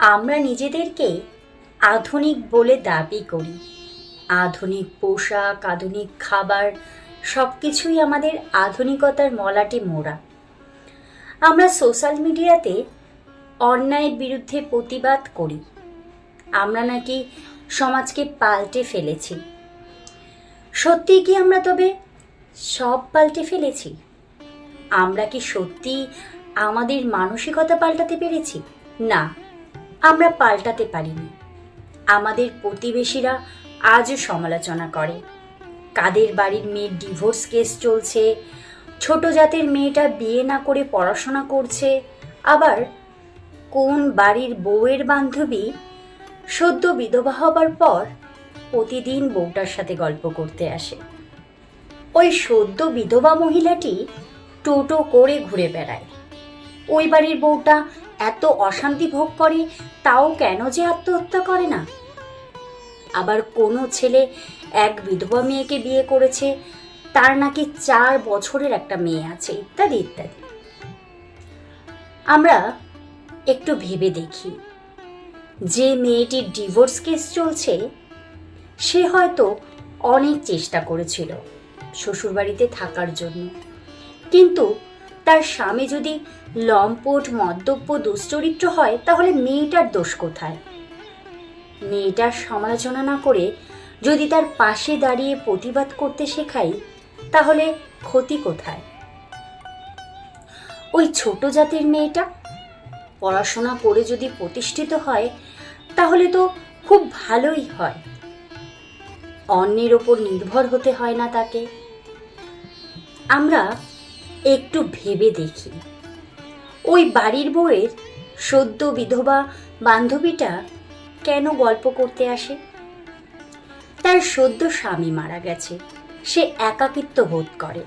আমরা নিজেদেরকে আধুনিক বলে দাবি করি। আধুনিক পোশাক, আধুনিক খাবার সব কিছুই আমাদের আধুনিকতার মলাটে মোড়া। আমরা সোশ্যাল মিডিয়াতে অন্যায়ের বিরুদ্ধে প্রতিবাদ করি। আমরা নাকি সমাজকে পাল্টে ফেলেছি। সত্যি কি আমরা তবে সব পাল্টে ফেলেছি? আমরা কি সত্যি আমাদের মানসিকতা পাল্টাতে পেরেছি? না। আমরা পাল্টাতে পারিনি। আমাদের প্রতিবেশীরা আজও সমালোচনা করে। কাদের বাড়ির মেয়ের ডিভোর্স কেস চলছে, ছোট জাতের মেয়েটা বিয়ে না করে পড়াশোনা করছে, আবার কোন বাড়ির বউয়ের বান্ধবী সদ্য বিধবা হবার পর প্রতিদিন বউটার সাথে গল্প করতে আসে। ওই সদ্য বিধবা মহিলাটি টোটো করে ঘুরে বেড়ায়। ওই বাড়ির বউটা এত অশান্তি ভোগ করে, তাও কেন যে আত্মহত্যা করে না? আবার কোনো ছেলে এক বিধবা মেয়েকে বিয়ে করেছে, তার নাকি চার বছরের একটা মেয়ে আছে, ইত্যাদি ইত্যাদি। আমরা একটু ভেবে দেখি, যে মেয়েটির ডিভোর্স কেস চলছে, সে হয়তো অনেক চেষ্টা করেছিল শ্বশুরবাড়িতে থাকার জন্য। কিন্তু তার স্বামী যদি লম্পট মদ্যপ্য দুশ্চরিত্র হয়, তাহলে মেয়েটার দোষ কোথায়? মেয়েটার সমালোচনা না করে যদি তার পাশে দাঁড়িয়ে প্রতিবাদ করতে শেখাই, তাহলে ক্ষতি কোথায়? ওই ছোট জাতের মেয়েটা পড়াশোনা করে যদি প্রতিষ্ঠিত হয়, তাহলে তো খুব ভালোই হয়। অন্যের ওপর নির্ভর হতে হয় না তাকে। আমরা একটু ভেবে দেখি। ওই বাড়ির বউয়ের সদ্য বিধবা বান্ধবীটা কেন গল্প করতে আসে? তার সদ্য স্বামী মারা গেছে, সে একাকিত্ব বোধ করে।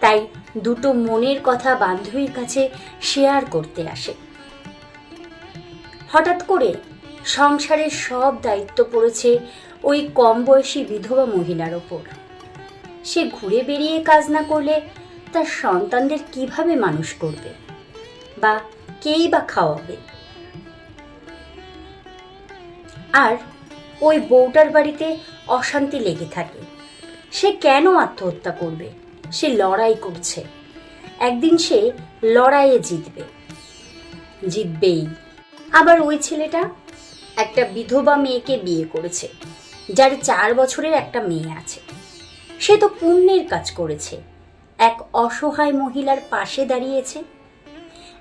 তাই দুটো মনের কথা বান্ধবীর কাছে শেয়ার করতে আসে। হঠাৎ করে সংসারের সব দায়িত্ব পড়েছে ওই কম বয়সী বিধবা মহিলার ওপর। সে ঘুরে বেরিয়ে কাজ না করলে তার সন্তানদের কীভাবে মানুষ করবে? বা কেই বা খাওয়াবে? আর ওই বউটার বাড়িতে অশান্তি লেগে থাকে। সে কেন আত্মহত্যা করবে? সে লড়াই করছে। একদিন সে লড়াইয়ে জিতবে। জিতবেই। আবার ওই ছেলেটা একটা বিধবা মেয়েকে বিয়ে করেছে, যার চার বছরের একটা মেয়ে আছে। সে তো পুণ্যের কাজ করেছে। এক অসহায় মহিলার পাশে দাঁড়িয়েছে।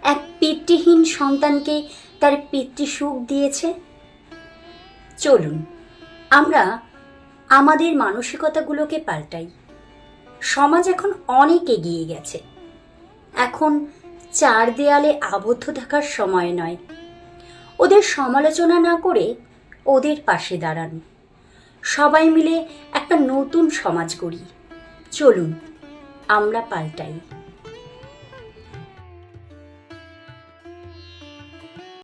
এক পিতৃহীন সন্তানকে তার পিতৃসুখ দিয়েছে। চলুন, আমরা আমাদের মানসিকতাগুলোকে পাল্টাই। সমাজ এখন অনেক এগিয়ে গেছে। এখন চার দেয়ালে আবদ্ধ থাকার সময় নয়। ওদের সমালোচনা না করে ওদের পাশে দাঁড়ান। সবাই মিলে একটা নতুন সমাজ গড়ি। চলুন আমরা পাল্টাই।